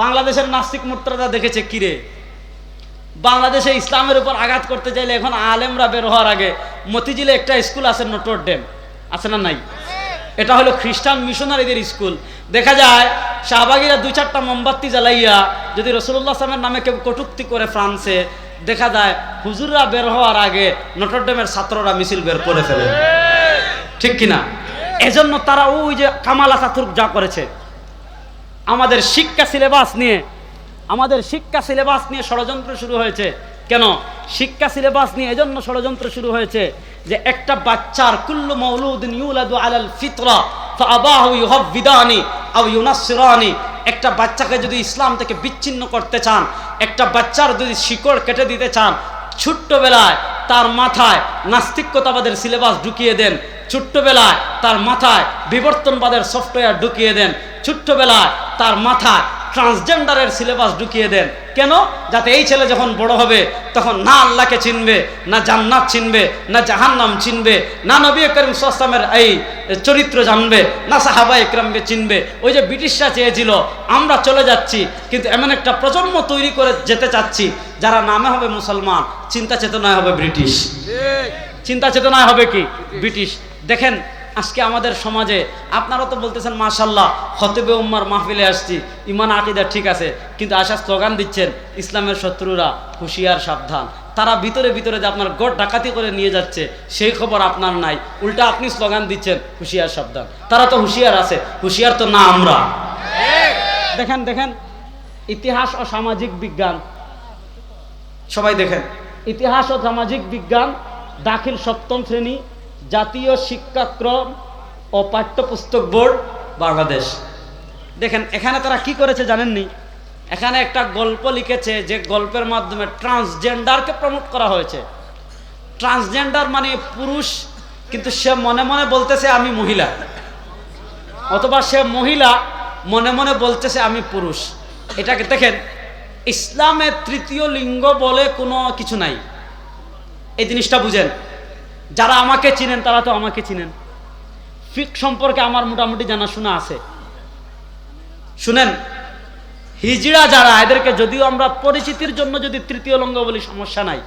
বাংলাদেশের নাস্তিক মুর্তারা দেখেছে কিরে? বাংলাদেশে ইসলামের উপর আঘাত করতে চাইলে এখন আলেমরা বের হওয়ার আগে মতিঝিলে একটা স্কুল আছে নটর ডেম। আছে না নাই? এটা হলো খ্রিস্টান মিশনারিদের স্কুল। দেখা যায়, শাহবাগিরা দুই চারটা মোমবাতি জ্বালাইয়া যদি রসুল্লাহ আসলামের নামে কেউ কটুক্তি করে ফ্রান্সে, দেখা যায় হুজুররা বের হওয়ার আগে নটর ডেমের ছাত্ররা মিছিল বের করে ফেলে। ঠিক কিনা? এজন্য তারা ওই যে কামাল আতাতুর্ক যা করেছে আমাদের শিক্ষা সিলেবাস নিয়ে, আমাদের শিক্ষা সিলেবাস নিয়ে ষড়যন্ত্র শুরু হয়েছে। কেন? শিক্ষা সিলেবাস নিয়ে এজন্য ষড়যন্ত্র শুরু হয়েছে যে একটা বাচ্চার কুল্লু মৌলুদিন ইউলাদু আলাল ফিতরা একটা বাচ্চাকে যদি ইসলাম থেকে বিচ্ছিন্ন করতে চান, একটা বাচ্চার যদি শিকড় কেটে দিতে চান, ছোট্টবেলায় তার মাথায় নাস্তিক্যতাবাদের সিলেবাস ঢুকিয়ে দেন ছোট্টবেলায় তার মাথায় বিবর্তনবাদের সফটওয়্যার ঢুকিয়ে দেন। ছোট্টবেলায় তার মাথায় ট্রান্সজেন্ডারের সিলেবাস ঢুকিয়ে দেন। কেন? যাতে এই ছেলে যখন বড় হবে তখন না আল্লাহকে চিনবে না জান্নাত চিনবে না জাহান্নাম চিনবে না নবী করিম সামের এই চরিত্র জানবে না সাহাবা একরামকে চিনবে। ওই যে ব্রিটিশরা চেয়েছিল আমরা চলে যাচ্ছি কিন্তু এমন একটা প্রজন্ম তৈরি করে যেতে চাচ্ছি যারা নামে হবে মুসলমান চিন্তা চেতনায় হবে ব্রিটিশ। চিন্তা চেতনায় হবে কি? ব্রিটিশ। দেখেন আজকে আমাদের সমাজে আপনারা তো বলতেছেন মাশাল্লাহ হতেবে উম্মার মাহফিলে আসছি ইমান আকিদা ঠিক আছে কিন্তু আশা স্লোগান দিচ্ছেন ইসলামের শত্রুরা হুঁশিয়ার সাবধান। তারা ভিতরে ভিতরে যে আপনার গড় ডাকাতি করে নিয়ে যাচ্ছে সেই খবর আপনার নাই। উল্টা আপনি স্লোগান দিচ্ছেন হুঁশিয়ার সাবধান। তারা তো হুঁশিয়ার আছে হুঁশিয়ার তো না আমরা। দেখেন দেখেন ইতিহাস ও সামাজিক বিজ্ঞান। সবাই দেখেন। ইতিহাস ও সামাজিক বিজ্ঞান দাখিল সপ্তম শ্রেণি জাতীয় শিক্ষাক্রম ও পাঠ্যপুস্তক বোর্ড বাংলাদেশ। দেখেন, এখানে তারা কি করেছে জানেননি? এখানে একটা গল্প লিখেছে যে গল্পের মাধ্যমে ট্রান্সজেন্ডারকে প্রমোট করা হয়েছে। ট্রান্সজেন্ডার মানে পুরুষ, কিন্তু সে মনে মনে বলতেছে, আমি মহিলা। অথবা সে মহিলা মনে মনে বলতেছে, আমি পুরুষ। এটাকে দেখেন, ইসলামের তৃতীয় লিঙ্গ বলে কোনো কিছু নাই। এই জিনিসটা বুঝেন। যারা আমাকে চিনেন, তারা তো আমাকে চিনেন। ফিক সম্পর্কে আমার মোটামুটি জানাশোনা আছে। শুনেন, হিজড়া যারা, এদেরকে যদিও আমরা পরিচিতির জন্য যদি তৃতীয় লঙ্গ বলি, সমস্যা নাই।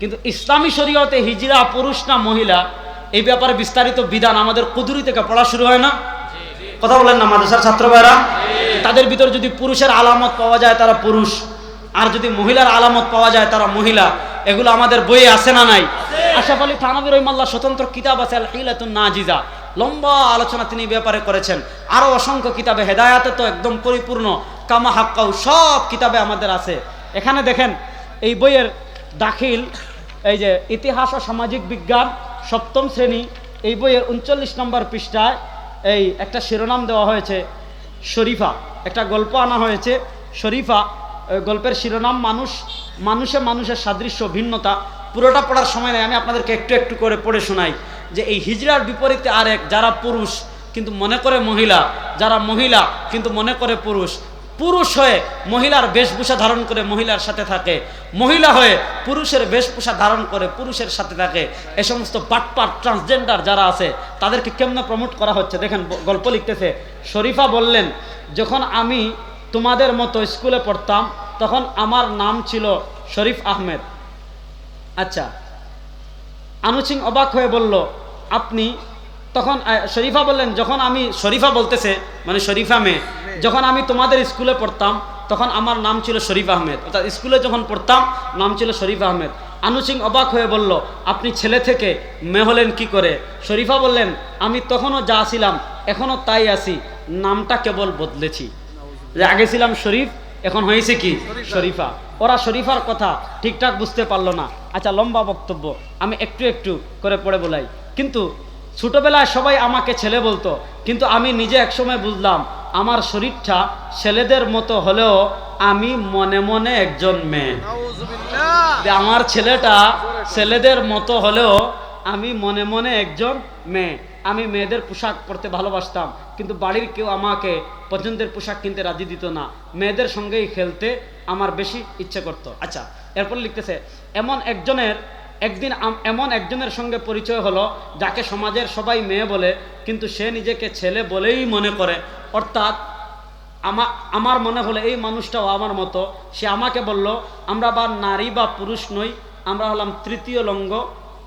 কিন্তু ইসলামী শরীয়তে হিজড়া পুরুষ না মহিলা, এই ব্যাপারে বিস্তারিত বিধান আমাদের কুদুরি থেকে পড়া শুরু হয় না। কথা বলেন না, মাদ্রাসার ছাত্র ভাইরা? তাদের ভিতর যদি পুরুষের আলামত পাওয়া যায়, তারা পুরুষ। আর যদি মহিলার আলামত পাওয়া যায়, তারা মহিলা। এগুলো আমাদের বইয়ে আছে না নাই? আশাফ আলী থানবী রহিমাল্লাহ স্বতন্ত্র কিতাব আছে আল হিলাতুন নাজিজা। লম্বা আলোচনা তিনি ব্যাপারে করেছেন। আরও অসংখ্য কিতাবে হেদায়াতে তো একদম পরিপূর্ণ। কামা হাক্কাউ সব কিতাবে আমাদের আছে। এখানে দেখেন, এই বইয়ের দাখিল, এই যে ইতিহাস ও সামাজিক বিজ্ঞান সপ্তম শ্রেণি, এই বইয়ের উনচল্লিশ নম্বর পৃষ্ঠায় এই একটা শিরোনাম দেওয়া হয়েছে, শরীফা। একটা গল্প আনা হয়েছে, শরীফা গল্পের শিরোনাম, মানুষ, মানুষে মানুষের সাদৃশ্য, ভিন্নতা। পুরোটা পড়ার সময় নেই, আমি আপনাদেরকে একটু একটু করে পড়ে শোনাই যে এই হিজড়ার বিপরীতে আরেক যারা পুরুষ কিন্তু মনে করে মহিলা, যারা মহিলা কিন্তু মনে করে পুরুষ পুরুষ হয়ে মহিলার বেশভূষা ধারণ করে মহিলার সাথে থাকে, মহিলা হয়ে পুরুষের বেশভূষা ধারণ করে পুরুষের সাথে থাকে, এ সমস্ত বাটপার ট্রান্সজেন্ডার যারা আছে, তাদেরকে কেমনে প্রমোট করা হচ্ছে? দেখেন গল্প লিখতেছে, শরীফা বললেন, যখন আমি তোমাদের মতো স্কুলে পড়তাম, তখন আমার নাম ছিল শরীফ আহমেদ। আচ্ছা। আনু সিং অবাক হয়ে বলল, আপনি তখন শরীফা বললেন, যখন আমি, শরীফা বলতেছে মানে শরীফা মেয়ে, যখন আমি তোমাদের স্কুলে পড়তাম, তখন আমার নাম ছিল শরীফ আহমেদ। অর্থাৎ স্কুলে যখন পড়তাম, নাম ছিল শরীফ আহমেদ। আনু সিং অবাক হয়ে বলল, আপনি ছেলে থেকে মেয়ে হলেন কি করে? শরীফা বললেন, আমি তখনও যা ছিলাম, এখনও তাই আছি, নামটা কেবল বদলেছি। যে আগে ছিলাম শরীফ এখন হয়েছে কি? শরীফা। ওরা শরীফার কথা ঠিকঠাক বুঝতে পারল না। আচ্ছা লম্বা বক্তব্য। আমি একটু একটু করে পড়ে বলাই। কিন্তু ছোটবেলায় সবাই আমাকে ছেলে বলতো কিন্তু আমি নিজে একসময় বুঝলাম আমার শরীরটা ছেলেদের মতো হলেও আমি মনে মনে একজন মেয়ে। আমার ছেলেটা ছেলেদের মতো হলেও আমি মনে মনে একজন মেয়ে। আমি মেয়েদের পোশাক পরতে ভালোবাসতাম, কিন্তু বাড়ির কেউ আমাকে পছন্দের পোশাক কিনতে রাজি দিত না। মেয়েদের সঙ্গেই খেলতে আমার বেশি ইচ্ছে করতো। আচ্ছা এরপর লিখতেছে, এমন একজনের, একদিন এমন একজনের সঙ্গে পরিচয় হলো, যাকে সমাজের সবাই মেয়ে বলে, কিন্তু সে নিজেকে ছেলে বলেই মনে করে। অর্থাৎ আমা আমার মনে হলো এই মানুষটাও আমার মতো। সে আমাকে বলল, আমরা বা নারী বা পুরুষ নই, আমরা হলাম তৃতীয় লঙ্গ,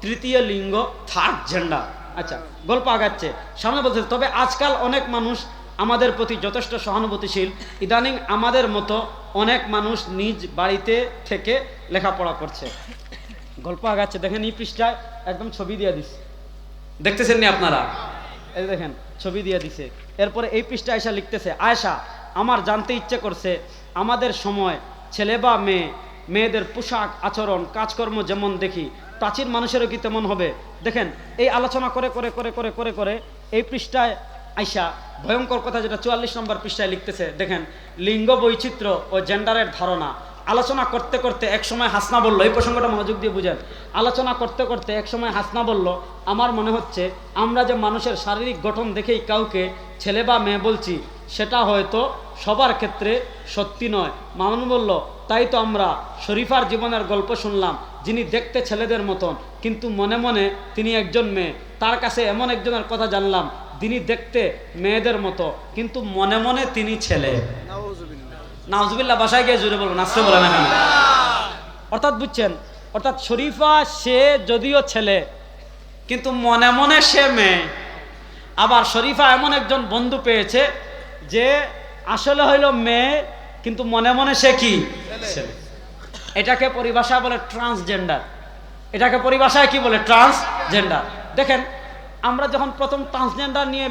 তৃতীয় লিঙ্গ থার্ড জেন্ডার আচ্ছা গল্প আগাচ্ছে। সামনে বলছে, তবে আজকাল অনেক মানুষ আমাদের প্রতি যথেষ্ট সহানুভূতিশীল। ইদানিং আমাদের মতো অনেক মানুষ নিজ বাড়িতে থেকে লেখাপড়া করছে। গল্প আগাচ্ছে, দেখেন এই পৃষ্ঠায় একদম ছবি দিয়ে দিস। দেখতেছেন নি আপনারা? এই দেখেন, ছবি দিয়ে দিছে। এরপরে এই পৃষ্ঠা আয়সা লিখতেছে আয়সা আমার জানতে ইচ্ছে করছে, আমাদের সময় ছেলে বা মেয়ে, মেয়েদের পোশাক আচরণ, কাজকর্ম যেমন দেখি প্রাচীন মানুষেরও কি তেমন হবে? দেখেন, এই আলোচনা করে করে করে করে করে করে এই পৃষ্ঠায় আইসা ভয়ঙ্কর কথা যেটা চুয়াল্লিশ নম্বর পৃষ্ঠায় লিখতেছে। দেখেন, লিঙ্গ বৈচিত্র্য ও জেন্ডারের ধারণা। আলোচনা করতে করতে এক সময় হাসনা বলল, এই প্রসঙ্গটা মনোযোগ দিয়ে বুঝেন। আলোচনা করতে করতে এক সময় হাসনা বলল, আমার মনে হচ্ছে আমরা যে মানুষের শারীরিক গঠন দেখেই কাউকে ছেলে বা মেয়ে বলছি, সেটা হয়তো সবার ক্ষেত্রে সত্যি নয়। মামুন বলল তাই তো আমরা শরীফার জীবনের গল্প শুনলাম, যিনি দেখতে ছেলেদের মতন, কিন্তু মনে মনে তিনি একজন মেয়ে। তার কাছে এমন একজনের কথা জানলাম তিনি দেখতে মেয়েদের মতো, কিন্তু মনে মনে তিনি ছেলে। নাউজুবিল্লাহ, বাসায় গিয়ে জুড়ে বলবেন, আসতে বলে না অর্থাৎ বুঝছেন, অর্থাৎ শরীফা, সে যদিও ছেলে, কিন্তু মনে মনে সে মেয়ে। আবার শরীফা এমন একজন বন্ধু পেয়েছে, যে আসলে হইল মেয়ে, কিন্তু মনে মনে সে কি? ছেলে এটাকে পরিভাষা বলে ট্রান্সজেন্ডার এটাকে পরিভাষায় কি বলে? ট্রান্সজেন্ডার দেখেন, আমরা যখন প্রথম ট্রান্সজেন্ডার নিয়ে